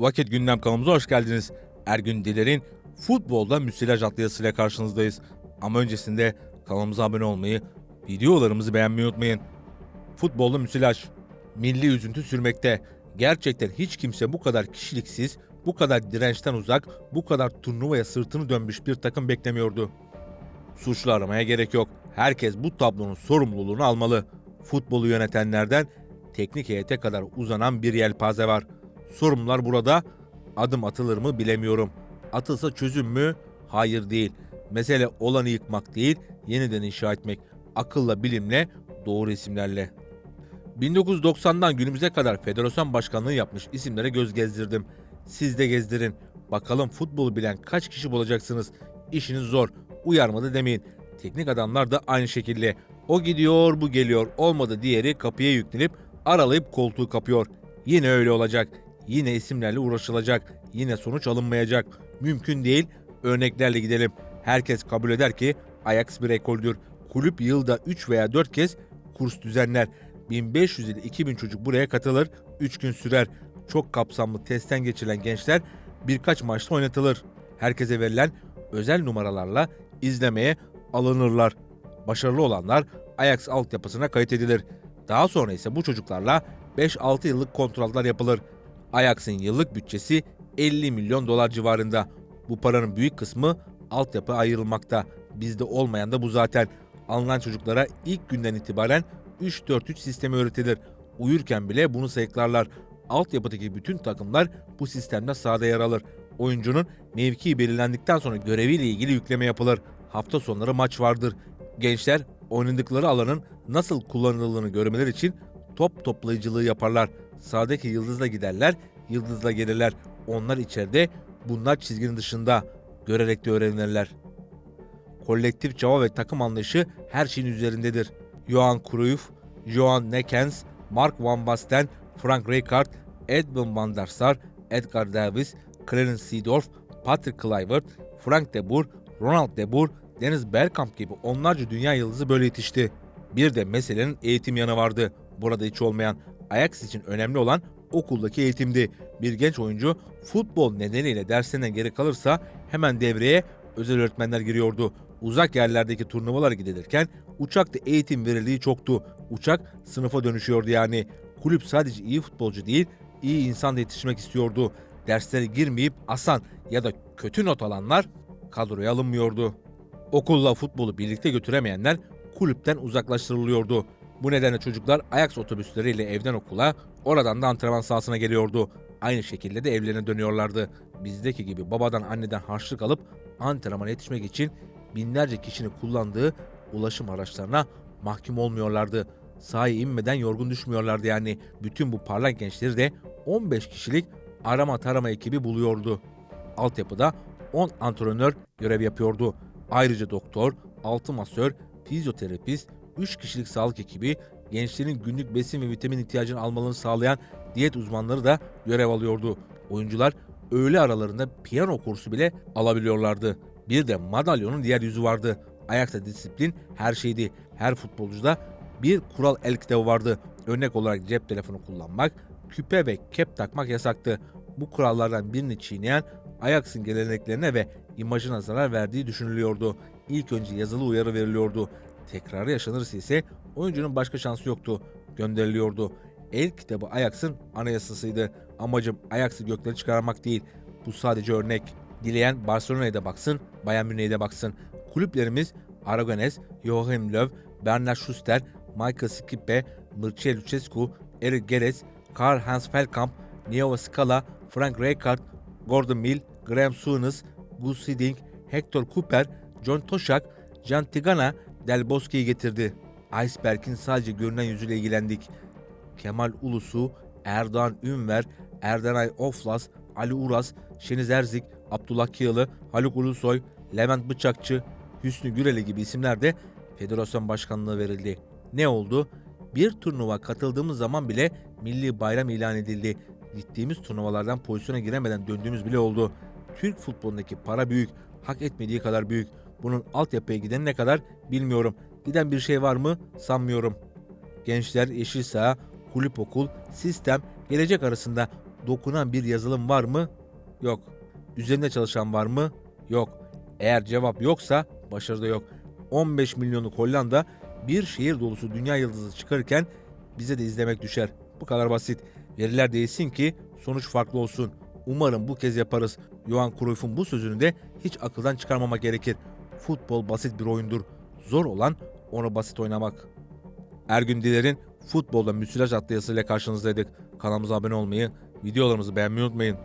Vakit Gündem kanalımıza hoş geldiniz. Ergün Diler'in futbolda müsilaj adlı yazısıyla karşınızdayız. Ama öncesinde kanalımıza abone olmayı, videolarımızı beğenmeyi unutmayın. Futbolda müsilaj, milli üzüntü sürmekte. Gerçekten hiç kimse bu kadar kişiliksiz, bu kadar dirençten uzak, bu kadar turnuvaya sırtını dönmüş bir takım beklemiyordu. Suçlu aramaya gerek yok. Herkes bu tablonun sorumluluğunu almalı. Futbolu yönetenlerden teknik heyete kadar uzanan bir yelpaze var. Sorumlular burada. Adım atılır mı bilemiyorum. Atılsa çözüm mü? Hayır değil. Mesele olanı yıkmak değil, yeniden inşa etmek. Akılla, bilimle, doğru isimlerle. 1990'dan günümüze kadar federasyon başkanlığı yapmış isimlere göz gezdirdim. Siz de gezdirin. Bakalım futbolu bilen kaç kişi bulacaksınız? İşiniz zor. Uyarmadı demeyin. Teknik adamlar da aynı şekilde. O gidiyor, bu geliyor. Olmadı diğeri kapıya yüklenip aralayıp koltuğu kapıyor. Yine öyle olacak. Yine isimlerle uğraşılacak. Yine sonuç alınmayacak. Mümkün değil. Örneklerle gidelim. Herkes kabul eder ki Ajax bir ekoldür. Kulüp yılda 3 veya 4 kez kurs düzenler. 1500 ile 2000 çocuk buraya katılır. 3 gün sürer. Çok kapsamlı testten geçirilen gençler birkaç maçta oynatılır. Herkese verilen özel numaralarla izlemeye alınırlar. Başarılı olanlar Ajax altyapısına kayıt edilir. Daha sonra ise bu çocuklarla 5-6 yıllık kontratlar yapılır. Ajax'ın yıllık bütçesi 50 milyon dolar civarında. Bu paranın büyük kısmı altyapı ayrılmakta. Bizde olmayan da bu zaten. Alınan çocuklara ilk günden itibaren 3-4-3 sistemi öğretilir. Uyurken bile bunu sayıklarlar. Altyapıdaki bütün takımlar bu sistemde sahada yer alır. Oyuncunun mevkii belirlendikten sonra göreviyle ilgili yükleme yapılır. Hafta sonları maç vardır. Gençler oynadıkları alanın nasıl kullanıldığını görmeleri için top toplayıcılığı yaparlar. Sahadaki yıldızla giderler, yıldızla gelirler. Onlar içeride, bunlar çizginin dışında. Görerek de öğrenirler. Kolektif çaba ve takım anlayışı her şeyin üzerindedir. Johan Cruyff, Johan Nekens, Mark Van Basten, Frank Rijkaard, Edwin van der Sar, Edgar Davis, Clarence Seedorf, Patrick Kluivert, Frank de Boer, Ronald de Boer, Dennis Bergkamp gibi onlarca dünya yıldızı böyle yetişti. Bir de meselenin eğitim yanı vardı. Burada hiç olmayan, Ajax için önemli olan okuldaki eğitimdi. Bir genç oyuncu futbol nedeniyle derslerinden geri kalırsa hemen devreye özel öğretmenler giriyordu. Uzak yerlerdeki turnuvalara gidilirken uçakta eğitim verildiği çoktu. Uçak sınıfa dönüşüyordu yani. Kulüp sadece iyi futbolcu değil, iyi insan da yetiştirmek istiyordu. Derslere girmeyip asan ya da kötü not alanlar kadroya alınmıyordu. Okulla futbolu birlikte götüremeyenler kulüpten uzaklaştırılıyordu. Bu nedenle çocuklar Ajax otobüsleriyle evden okula, oradan da antrenman sahasına geliyordu. Aynı şekilde de evlerine dönüyorlardı. Bizdeki gibi babadan anneden harçlık alıp antrenmana yetişmek için binlerce kişinin kullandığı ulaşım araçlarına mahkum olmuyorlardı. Sahaya inmeden yorgun düşmüyorlardı yani. Bütün bu parlak gençleri de 15 kişilik arama tarama ekibi buluyordu. Altyapıda 10 antrenör görev yapıyordu. Ayrıca doktor, 6 masör, fizyoterapist, 3 kişilik sağlık ekibi, gençlerin günlük besin ve vitamin ihtiyacını almalarını sağlayan diyet uzmanları da görev alıyordu. Oyuncular öğle aralarında piyano kursu bile alabiliyorlardı. Bir de madalyonun diğer yüzü vardı. Ayakta disiplin her şeydi. Her futbolcuda bir kural el kitabı vardı. Örnek olarak cep telefonu kullanmak, küpe ve kep takmak yasaktı. Bu kurallardan birini çiğneyen Ajax'ın geleneklerine ve imajına zarar verdiği düşünülüyordu. İlk önce yazılı uyarı veriliyordu. Tekrarı yaşanırsa ise oyuncunun başka şansı yoktu. Gönderiliyordu. El kitabı Ajax'ın anayasasıydı. Amacım Ajax'ı gökleri çıkarmak değil. Bu sadece örnek. Dileyen Barcelona'ya da baksın, Bayern Münih'e de baksın. Kulüplerimiz Aragones, Joachim Löw, Bernard Schuster, Michael Skippe, Mircea Lucescu, Eric Gerets, Karl-Heinz Feldkamp, Neo Scala, Frank Rijkaard, Gordon Mill, Graham Souness, Gus Hiddink, Hector Cooper, John Toshak, Can Tigana, Del Bosque'yi getirdi. Iceberg'in sadece görünen yüzüyle ilgilendik. Kemal Ulusu, Erdoğan Ünver, Erdenay Oflas, Ali Uras, Şeniz Erzik, Abdullah Kiyalı, Haluk Ulusoy, Levent Bıçakçı, Hüsnü Güreli gibi isimler de federasyon başkanlığı verildi. Ne oldu? Bir turnuva katıldığımız zaman bile milli bayram ilan edildi. Gittiğimiz turnuvalardan pozisyona giremeden döndüğümüz bile oldu. Türk futbolundaki para büyük, hak etmediği kadar büyük. Bunun altyapıya giden ne kadar bilmiyorum. Giden bir şey var mı sanmıyorum. Gençler, yeşil saha, kulüp okul, sistem, gelecek arasında dokunan bir yazılım var mı? Yok. Üzerinde çalışan var mı? Yok. Eğer cevap yoksa başarı da yok. 15 milyonluk Hollanda bir şehir dolusu dünya yıldızı çıkarırken bize de izlemek düşer. Bu kadar basit. Veriler değilsin ki sonuç farklı olsun. Umarım bu kez yaparız. Johan Cruyff'un bu sözünü de hiç akıldan çıkarmamak gerekir. Futbol basit bir oyundur. Zor olan onu basit oynamak. Ergün Diler'in futbolda müsilaj yazısıyla karşınızdaydık. Kanalımıza abone olmayı, videolarımızı beğenmeyi unutmayın.